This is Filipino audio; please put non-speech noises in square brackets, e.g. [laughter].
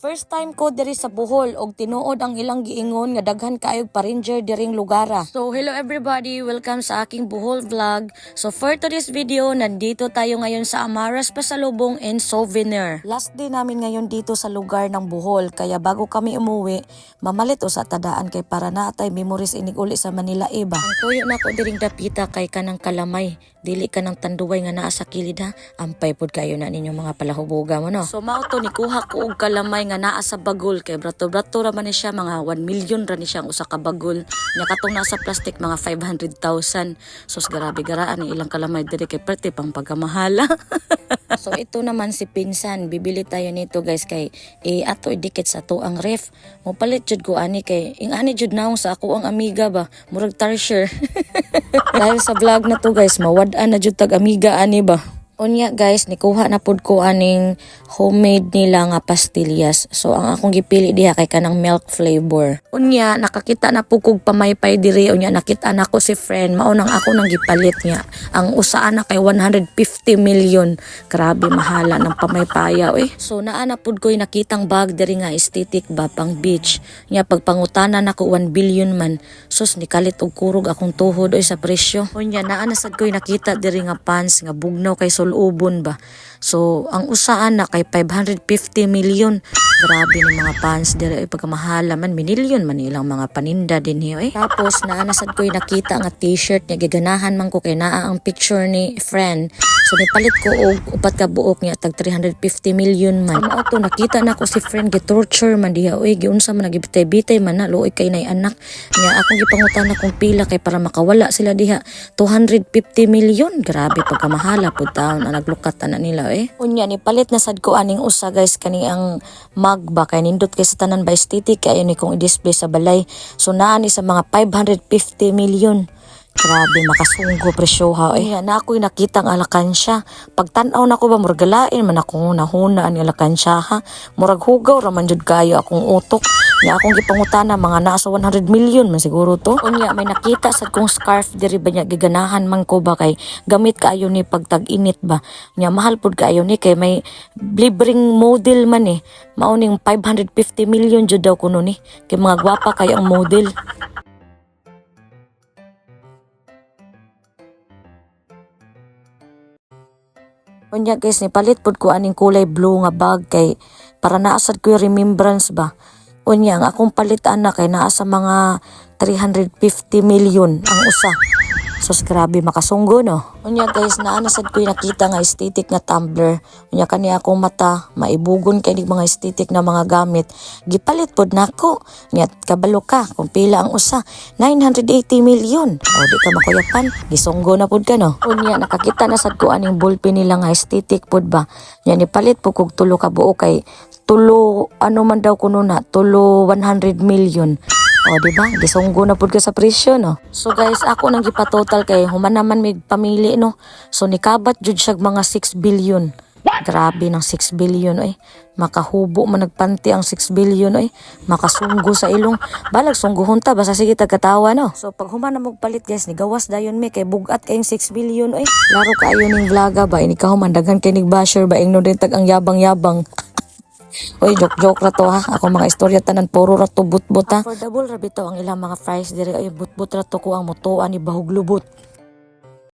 First time ko diri sa Bohol og tinuod ang ilang giingon nga daghan kaayog pa-ranger diring lugara. So hello everybody, welcome sa aking Bohol vlog. So for today's video, nandito tayo ngayon sa Amaras Pasalubong and Souvenir. Last day namin ngayon dito sa lugar ng Bohol, kaya bago kami umuwi, mamalit sa tadaan kay para natay memories inig uli sa Manila iba. Ang tuyo na ko diring dapita kay kanang kalamay, dili ka ng tanduway nga naa sa kilid ha. Ampay pod kayo na ninyong mga palahuboga mo no. So mao to ni kuha ko og kalamay nga naa sa bagol kay brato-brato ra man ni siya mga 1 million ra ni siya ang usa ka bagol. Nya katong nasa plastic mga 500,000. So grabe garaan ni ilang kalamay diri kay perti pang pagkamahala. [laughs] so ito naman si Pinsan, bibili tayo nito guys kay eh, ato idikit sa to ang ref. Mo palit jud ko ani kay ing ani jud naong sa ako ang amiga ba, murag tarsher. [laughs] Dahil sa vlog na to guys, mawad-an na jud tag amiga ani ba. Unya guys, nikuha na pud ko aning homemade nila nga pastillas. So ang akong gipili diha kay kanang milk flavor. Unya nakakita na pud kog pamaypay diri unya nakita na ko si friend mao nang ako nang gipalit niya. Ang usaan na kay 150 million. Grabe mahala ng pamaypaya eh. So naa na pud ko'y nakitang bag diri nga aesthetic ba pang beach. Nya pagpangutanan nako 1 billion man. Sus nikalit og kurog akong tuhod oy sa presyo. Unya naa na sad ko'y nakita diri nga pants nga bugnaw kay sulubon ba. So ang usaan na kay 550 million. Grabe ni mga pants diri ay pagkamahala man minilyon man ilang mga paninda din hiyo eh. Tapos naa na sad ko'y nakita nga t-shirt niya giganahan man ko kay naa ang picture ni friend. So nipalit ko og upat ka buok niya tag 350 million man. Mao nakita na ko si friend gi-torture man diha oy giunsa man nagibitay-bitay man na luoy kay nay anak. Nya akong gipangutan kung pila kay para makawala sila diha 250 million. Grabe pagkamahala pud taon ang naglukat na nila eh. Unya ni palit na sad ko aning usa guys kani ang mug ba kay nindot kay sa tanan ba aesthetic kay ni kong i-display sa balay. So naa ni sa mga 550 million. Grabe, makasunggo presyo ha. Eh, na ako'y nakita ang alakansya. Pagtanaw na ko ba, muragalain man akong nahuna ang alakansya ha. Murag hugaw raman jud kayo akong utok. Nga akong gipangutana, mga nasa 100 million man siguro to. Unya, may nakita sa kong scarf diri ba niya giganahan man ko ba kay gamit kaayo ni pagtag-init ba. Nya mahal pud kaayo ni kay may libreng model man eh. Mauning 550 million jud daw kuno ni. Kay mga gwapa kayo ang model. Unya guys, nipalit pud ko aning kulay blue nga bag kay para naasad ko yung remembrance ba. Unya, ang akong palitan na kay naa sa mga 350 million ang usa. Sus, grabe makasunggo no. Unya guys, naanasad ko yung nakita nga aesthetic nga tumbler. Unya kani akong mata, maibugon kay ning mga aesthetic na mga gamit. Gipalit pod nako. Unya kabalo ka kung pila ang usa. 980 million. O di ka makuyapan, gisunggo na pod ka no. Unya nakakita na sad ko aning ballpen nila nga aesthetic pod ba. Unya nipalit po kog tulo ka buo kay tulo ano man daw kuno na tulo 100 million. O, di ba? Gisunggo na pud ka sa presyo, no? So, guys, ako nang gipatotal kay human naman may pamili, no? So, nikabat jud siya mga 6 billion. Grabe ng 6 billion, ay. Makahubo man nagpanti ang 6 billion, ay. Makasunggo sa ilong. Balag, sungguhon ta. Basta sige tagkatawa, no? So, pag human na magpalit, guys, nigawas dayon mi. Kay bugat kayong 6 billion, ay. Laro kayo ning vloga ba? Ini ka humandagan kay nig basher ba? Ingno din tag ang yabang-yabang. Uy, joke-joke ra to ha. Ako mga istorya tanan puro ra to but-but ha. Affordable ra bitaw ang ilang mga fries dire ay but-but ra to ko ang mutuan ni bahog lubot.